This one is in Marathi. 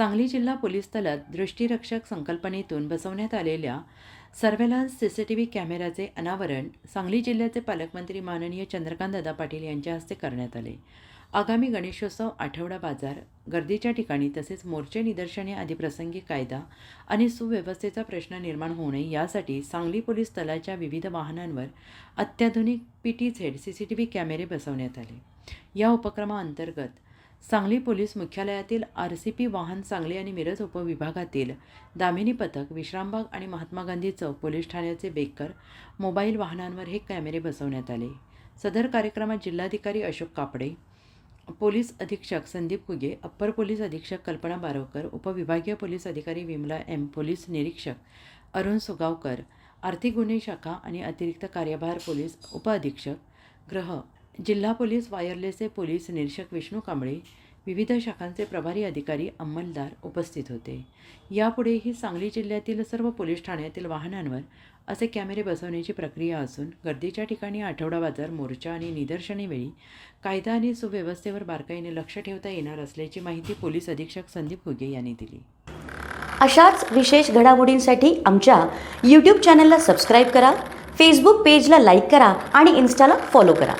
सांगली जिल्हा पोलीस दलात दृष्टीरक्षक संकल्पनेतून बसवण्यात आलेल्या surveillance C C T V कॅमेऱ्याचे अनावरण सांगली जिल्ह्याचे पालकमंत्री माननीय चंद्रकांतदादा पाटील यांच्या हस्ते करण्यात आले. आगामी गणेशोत्सव आठवडा बाजार गर्दीच्या ठिकाणी तसेच मोर्चे निदर्शने आदी प्रसंगी कायदा आणि सुव्यवस्थेचा प्रश्न निर्माण होऊ नये यासाठी सांगली पोलीस दलाच्या विविध वाहनांवर अत्याधुनिक P T Z C C T V कॅमेरे बसवण्यात आले. या उपक्रमाअंतर्गत सांगली पोलीस मुख्यालयातील आर सी पी वाहन सांगली आणि मिरज उपविभागातील दामिनी पथक विश्रामबाग आणि महात्मा गांधी चौक पोलीस ठाण्याचे बेकर मोबाईल वाहनांवर हे कॅमेरे बसवण्यात आले. सदर कार्यक्रमात जिल्हाधिकारी अशोक कापडे पोलीस अधीक्षक संदीप कुगे अप्पर पोलीस अधीक्षक कल्पना बारवकर उपविभागीय पोलीस अधिकारी विमला एम पोलीस निरीक्षक अरुण सुगावकर आर्थिक गुन्हे शाखा आणि अतिरिक्त कार्यभार पोलीस उपअधीक्षक ग्रह जिल्हा पोलीस वायरलेसचे पोलीस निरीक्षक विष्णू कांबळे विविध शाखांचे प्रभारी अधिकारी अंमलदार उपस्थित होते. यापुढेही सांगली जिल्ह्यातील सर्व पोलीस ठाण्यातील वाहनांवर असे कॅमेरे बसवण्याची प्रक्रिया असून गर्दीच्या ठिकाणी आठवडा बाजार मोर्चा आणि निदर्शनेवेळी कायदा आणि सुव्यवस्थेवर बारकाईने लक्ष ठेवता येणार असल्याची माहिती पोलीस अधीक्षक संदीप घुगे यांनी दिली. अशाच विशेष घडामोडींसाठी आमच्या यूट्यूब चॅनलला सबस्क्राईब करा फेसबुक पेजला लाईक करा आणि इन्स्टाला फॉलो करा.